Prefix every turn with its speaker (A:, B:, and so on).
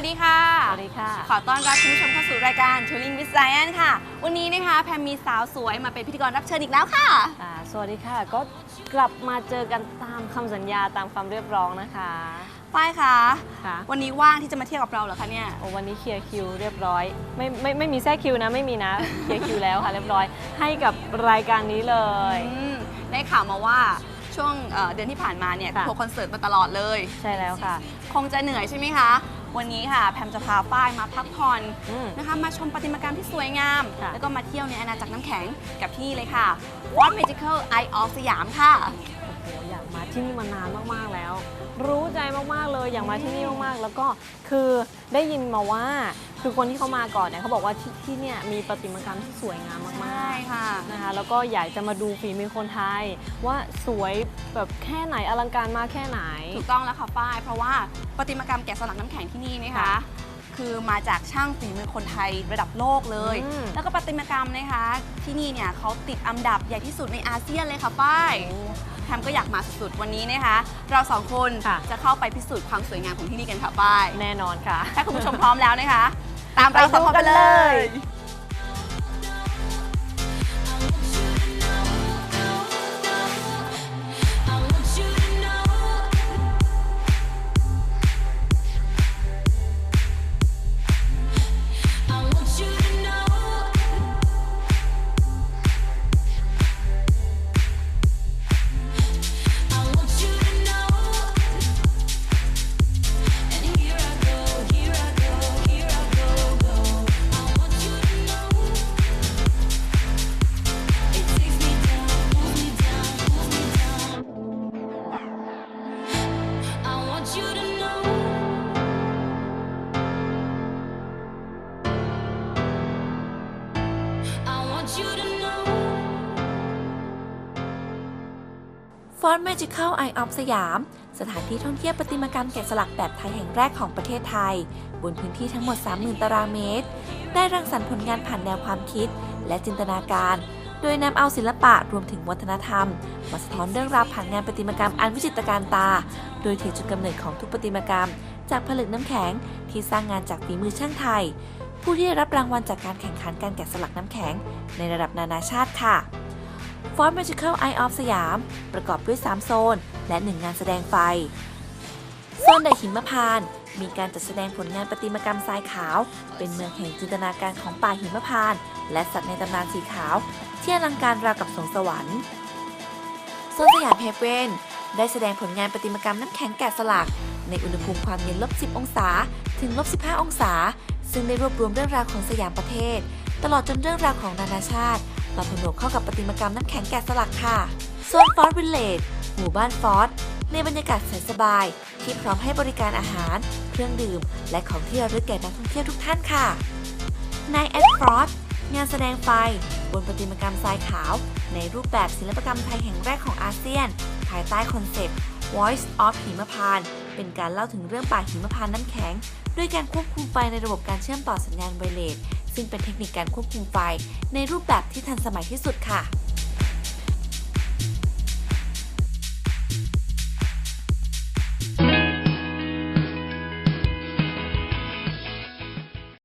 A: วัสดีค่ะ
B: สวัสดีค่ะ
A: ขอต้อนรับคุณผู้ชมเข้าสู่รายการ Touring with Science ค่ะ วันนี้นะคะแพมมีสาวสวยมาเป็นพิธีกรรับเชิญอีกแล้วค่ะ
B: อ่าสวัสดีค่ะ ก็กลับมาเจอกันตามคำสัญญาตามคำเรียบร้องนะคะ
A: ป้ายคะ
B: ค่ะ
A: วันนี้ว่างที่จะมาเที่ยวกับเราเหรอคะเนี่ย
B: โอ้วันนี้เคลียร์คิวเรียบร้อย ไม่ไม่ไม่มีแทรกคิวนะไม่มีนะ เคลียร์คิวแล้วค่ะเรียบร้อย ให้กับรายการนี้เลย
A: อืม ได้ข่าวมาว่า ช่วงเอ่อเดือนที่ผ่านมาเนี่ย
B: ค่ะ
A: ทัวร์คอนเสิร์ตมาตลอดเลย
B: ใช่แล้วค่ะ
A: คงจะเหนื่อยใช่ไหมคะ วันนี้ค่ะ แพมจะพาป้ายมาพักผ่อน
B: อืม
A: นะคะ มาชมประติมากรรมที่สวยงาม
B: ค่ะ
A: แล้วก็มาเที่ยวในอาณาจักรน้ำแข็งกับที่นี่เลยค่ะ What Magical Eye of สยามค่ะ
B: โอ้โหอยากมาที่นี่มานานมากๆแล้ว รู้ใจมากๆเลยอยากมาที่นี่มากๆ แล้วก็คือได้ยินมาว่าคือคนที่เขามาก่อนเนี่ยเขาบอกว่าที่ที่เนี่ยมีประติมากรรมที่สวยงามมาก
A: ใช่ค่ะ
B: ๆนะคะแล้วก็อยากจะมาดูฝีมือคนไทย ว่าสวยแบบแค่ไหนอลังการมากแค่ไหน
A: ถูกต้องแล้วค่ะฝ้าย เพราะว่าประติมากรรมแกะสลักน้ำแข็งที่นี่นะคะ
B: ค่ะ
A: คือมาจากช่างฝีมือคนไทยระดับโลกเลย
B: อืม
A: แล้วก็ประติมากรรมนะคะ ที่นี่เนี่ยเขาติดอันดับใหญ่ที่สุดในอาเซียนเลยค่ะฝ้าย แทมก็อยากมาสุดๆ วันนี้นะคะ เราสองคน
B: ค่ะ
A: จะเข้าไปพิสูจน์ความสวยงามของที่นี่กันค่ะฝ้าย
B: แน่นอนค่ะ
A: ถ้าคุณผู้ชมพร้อมแล้วนะคะ ตามเราสองคนไปเลย
C: Fort Magical Eye of สยาม สถานที่ท่องเที่ยวประติมากรรมแกะสลักแบบไทยแห่งแรกของประเทศไทย บนพื้นที่ทั้งหมด 30,000 ตารางเมตร ได้รังสรรค์ผลงานผ่านแนวความคิด และจินตนาการ โดยนำเอาศิลปะรวมถึงวัฒนธรรม มาสะท้อนเรื่องราวผ่านงานประติมากรรมอันวิจิตรการตา โดยถือจุดกำเนิดของทุกประติมากรรม จากผลึกน้ำแข็งที่สร้างงานจากฝีมือช่างไทย ผู้ที่ได้รับรางวัลจากการแข่งขันการแกะสลักน้ำแข็ง ในระดับนานาชาติค่ะ Fort Magical Eye of สยาม ประกอบด้วย 3 โซน และ 1 งานแสดงไฟ โซนแดหิมพาน มีการจัดแสดงผลงานประติมากรรมทรายขาว เป็นเมืองแห่งจินตนาการของป่าหิมพาน และสัตว์ในตำนานสีขาว ที่อลังการราวกับสวงสวรรค์ โซนสยามเฮเวนได้แสดงผลงานประติมากรรมน้ำแข็งแกะสลัก ในอุณหภูมิความเย็นลบ 10 องศา ถึงลบ 15 องศา ซึ่งได้รวบรวมเรื่องราวของสยามประเทศ ตลอดจนเรื่องราวของนานาชาติ มาผนวกเข้ากับประติมากรรมน้ำแข็งแกะสลักค่ะโซนฟอร์ v วิลเลจหมู่บ้านฟอร์ในบรรยากาศแสนสบาย ที่พร้อมให้บริการอาหาร เครื่องดื่ม และของที่ระลึกแก่นักท่องเที่ยวทุกท่านค่ะในแอดฟรอสงานแสดงไฟ บนประติมากรรมทรายขาว ในรูปแบบศิลปกรรมไทยแห่งแรกของอาเซียน ภายใต้คอนเซปต์ Voice of หิมพานเป็นการเล่าถึงเรื่องป่าหิมพานน้ำแข็ง ด้วยการควบคุมไฟในระบบการเชื่อมต่อสัญญาณไวเลสซึ่งเป็นเทคนิคการควบคุมไฟในรูปแบบที่ทันสมัยที่สุดค่ะ